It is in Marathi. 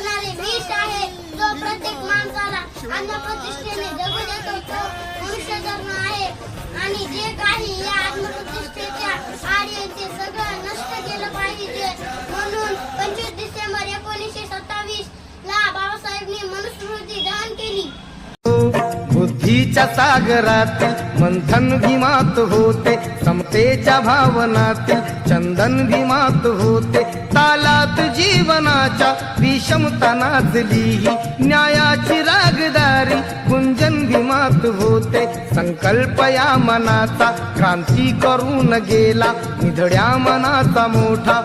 करणारे विष आहे. जो प्रत्येक माणसाला अन्न प्रतिष्ठेने जगू देतो तो मनुष्य धर्म आहे. आणि जे काही या आत्मप्रतिष्ठेच्या आड येईल ते सगळं नष्ट केलं पाहिजे म्हणून पंचवीस डिसेंबर एकोणीसशे सत्तावीस ला बाबासाहेबांनी मनुस्मृती दहन केली. बुद्धीच्या सागरातील मंथन भीमात होते समतेच्या भावनातील चंदन भीमात होते ताला जीवनाच्या विषमता नाचली न्यायाची रागदारी गुंजन विमात होते. संकल्प या मनाचा क्रांती करून गेला. निधड्या मनाचा मोठा